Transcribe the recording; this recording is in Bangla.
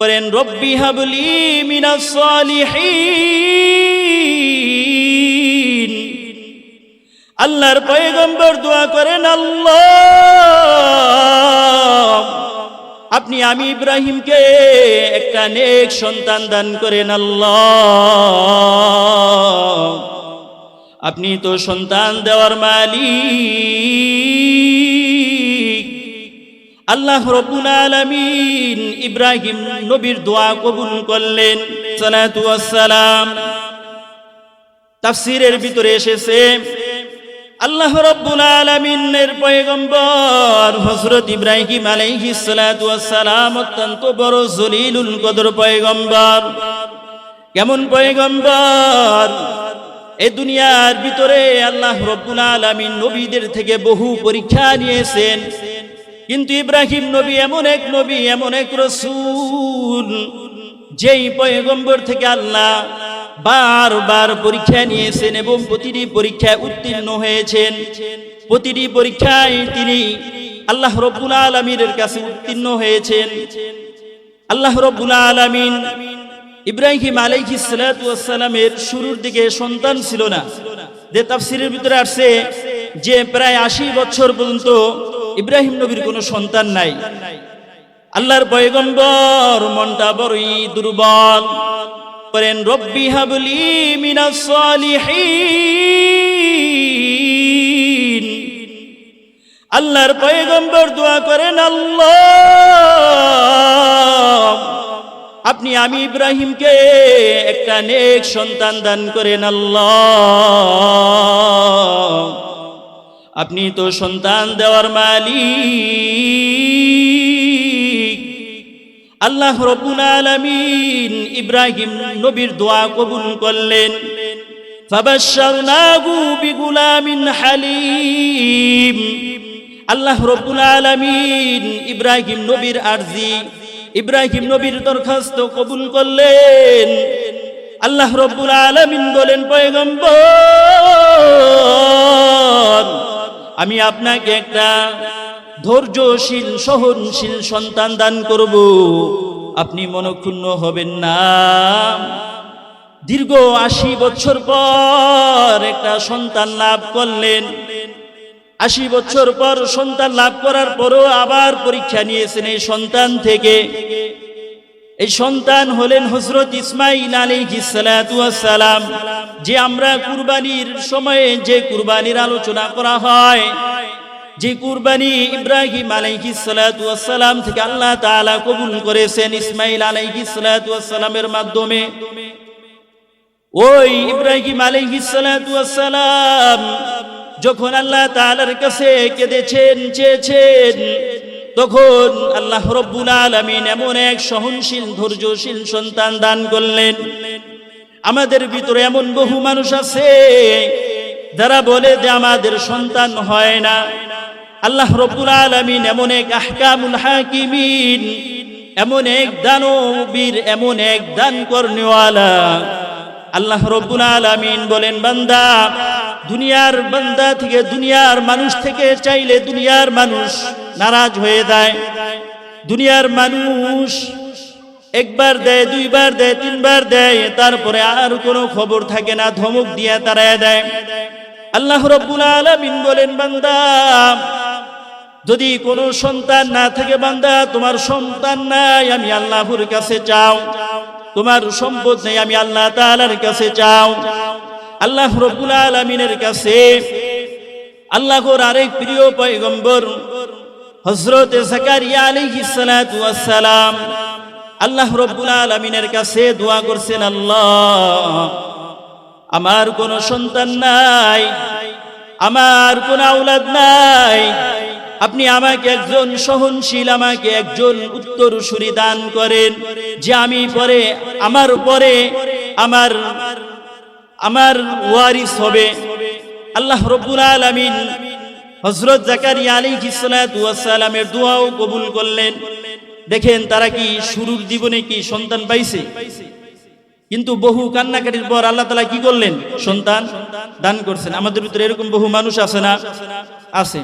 করেন রব্বি হাবলি মিনাস সালিহিন। আল্লাহর পয়গম্বর দোয়া করেন, আল্লাহ, আপনি আমি ইব্রাহিমকে একটা নেক সন্তান দান করেন, আল্লাহ। আপনি তো সন্তান দেওয়ার মালিক। আল্লাহ রব্বুল আলামিন ইব্রাহিম নবীর দোয়া কবুল করলেন। সালাতু সালাম তাফসিরের ভিতরে এসেছে, আল্লাহ রব্বুল আলামিনের পয়গম্বর হযরত ইব্রাহিম আলাইহিস সালাতু সালাম অত্যন্ত বড় জলিলুল কদর পয়গম্বর। কেমন পয়গম্বর? এ দুনিয়ার ভিতরে আল্লাহ রব্বুল আলামিন নবীদের থেকে বহু পরীক্ষা নিয়েছেন। কিন্তু ইব্রাহিম নবী এমন এক নবী, এমন এক রসুল, যেই পয়গম্বর থেকে আল্লাহ বারবার পরীক্ষা নিয়েছেন এবং প্রতিটি পরীক্ষায় উত্তীর্ণ হয়েছেন। প্রতিটি পরীক্ষায় তিনি আল্লাহ রব্বুল আলমীর কাছে উত্তীর্ণ হয়েছেন। আল্লাহ রব্বুল আলমিন ইব্রাহিম আলাইহিস সালামের শুরুর দিকে সন্তান ছিল না। যে তাফসিরের ভিতরে আসছে যে প্রায় আশি বছর পর্যন্ত ইব্রাহিম নবীর কোনো সন্তান নাই। আল্লাহর পয়গম্বর মনটা বড়ই দুর্বল। করেন রব্বি হাবলি মিনাস সালিহিন। আল্লাহর পয়গম্বর দোয়া করেন, আল্লাহ, আপনি আমি ইব্রাহিমকে একটা নেক সন্তান দান করেন, আল্লাহ। আপনি তো সন্তান দেওয়ার মালিক। আল্লাহ রব্বুল আলামিন ইব্রাহিম নবীর দোয়া কবুল করলেন। আল্লাহ রব্বুল আলামিন ইব্রাহিম নবীর আরজি, ইব্রাহিম নবীর দরখাস্ত কবুল করলেন। আল্লাহ রব্বুল আলামিন বলেন, পয়গম্বর আমি আপনাকে একটা ধৈর্যশীল, সহনশীল সন্তান দান করব। আপনি মনক্ষুণ্ণ হবেন না। দীর্ঘ আশি বছর পর একটা সন্তান লাভ করলেন। আশি বছর পর সন্তান লাভ করার পরও আবার পরীক্ষা নিয়েছেন এই সন্তান থেকে। এই সন্তান হলেন হজরত ইসমাইল সালাম যে আমরা কুরবানির সময়ে যে কুরবানির আলোচনা করা হয়, যে কুরবানি ইব্রাহিম আলাইহি সালাম থেকে আল্লাহ তাআলা কবুল করেছেন ইসমাইল আলাইহি সালামের মাধ্যমে। ওই ইব্রাহিম আলাইহি সালাম যখন আল্লাহ তাআলার কাছে কেঁদেছেন, চেয়েছেন তখন আল্লাহ রব্বুল আলামিন এমন এক সহনশীল, ধৈর্যশীল সন্তান দান করলেন। আমাদের ভিতরে এমন বহু মানুষ আছে যারা বলে যে আমাদের সন্তান হয় না। আল্লাহ রব্বুল আলামিন এমন এক আহকামুল হাকিমিন, এমন এক দানবীর, এমন এক দান করনেওয়ালা আল্লাহ রব্বুল আলামিন বলেন, বান্দা, দুনিয়ার বান্দা থেকে দুনিয়ার মানুষ থেকে চাইলে দুনিয়ার মানুষ নারাজ হয়ে যায়। দুনিয়ার মানুষ একবার দেয়, দুইবার দেয়, তিনবার দেয়, তারপরে আর কোনো খবর থাকে না, ধমক দিয়ে তারায় দেয়। আল্লাহ রব্বুল আলামিন বলেন, বান্দা, যদি কোনো সন্তান না থাকে, বান্দা, তোমার সন্তান নাই, আমি আল্লাহর কাছে চাও। তোমার সম্পদ নেই, আমি আল্লাহ তাআলার কাছে চাও। আল্লাহ রব্বুল আলামিনের কাছে আল্লাহর আরেক প্রিয় পয়গম্বর ওয়াস সালাম আল্লাহ রব্বুল আলামিনের কাছে দোয়া করছেন, আল্লাহ, আমার কোনো সন্তান নাই, আমার কোনো আওলাদ নাই। আপনি আমাকে একজন সহনশীল, আমাকে একজন উত্তরসূরি দান করেন, যে আমি পরে, আমার পরে, আমার আমার ওয়ারিস হবে। আল্লাহ রব্বুল আলামিন হযরত জাকারিয়া আলী সালামের দোয়াও কবুল করলেন। দেখেন তারা কি শুরুর জীবনে কি সন্তান পাইছে? কিন্তু বহু কান্নাকাটির পর আল্লাহ তালা কি করলেন? সন্তান দান করছেন। আমাদের ভিতরে এরকম বহু মানুষ আছে না? আছে।